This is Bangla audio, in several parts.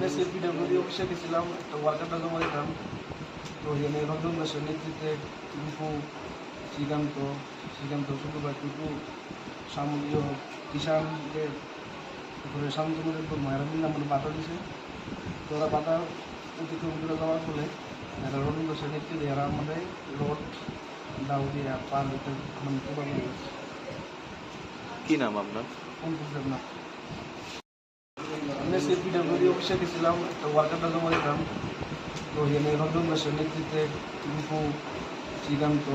আজকে পিডাব্লিউডি অফিসে গেছিলাম একটা ওয়ার্কারটা জমা দিতাম তো এখানে রঞ্জন দাসের নেতৃত্বে টুকু শ্রীকান্ত শ্রীকান্ত শুক্রবার টুকু সামগ্রীয় কিষানদের উপরে শান্তনুরের উপর মায়েরা মিলে আমাদের বাধা দিছে তো ওরা বাধা অতিক্রম করে যাওয়ার ফলে এরা রঞ্জন দাসের নেতৃত্বে এরা আমাদের রোড দাও দিয়ে পার হতে মানে গেছে কি নাম আপনার? কোন বুঝলাম আমি পিডাব্লিউডি অফিসে গেছিলাম একটা ওয়ার্কারটা জমা দিতাম তো এখানে রঞ্জন দাসের নেতৃত্বে টুকু শ্রীকান্ত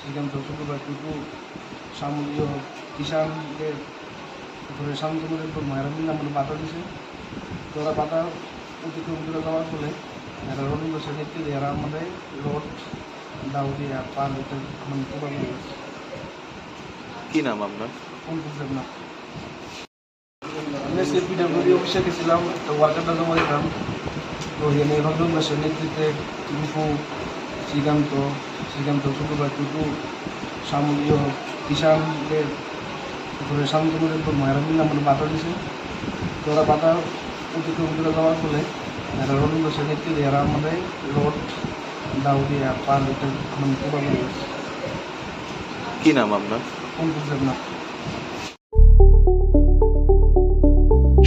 শ্রীকান্ত শুক্রবার টুকু সামগ্রীয় কিষানদের উপরে শান্তনুরের উপর মায়েরা মিলে আমাদের বাধা দিছে। তো ওরা বাধা অতিক্রম করে যাওয়ার ফলে এরা রঞ্জন দাসের নেতৃত্বে এরা আমাদের রোড দাও দিয়ে পার গেছে কি নাম আপনার? কোন না পিডাব্লিউডি অফিসে গেছিলাম একটা ওয়ার্কারটা জমা দিতাম তো এখানে রঞ্জন দাসের নেতৃত্বে টুকু শ্রীকান্ত শ্রীকান্ত শুক্রবার টুকু সামগ্রীয় কিষানদের উপরে শান্তনুরের উপর মায়েরা মিলে আমাদের বাধা দিছে তো ওরা বাধা অতিক্রম করে যাওয়ার ফলে এরা রঞ্জন দাসের নেতৃত্বে এরা আমাদের রোড দাও দিয়ে পার হতে মানে কি নাম আপনার? কোন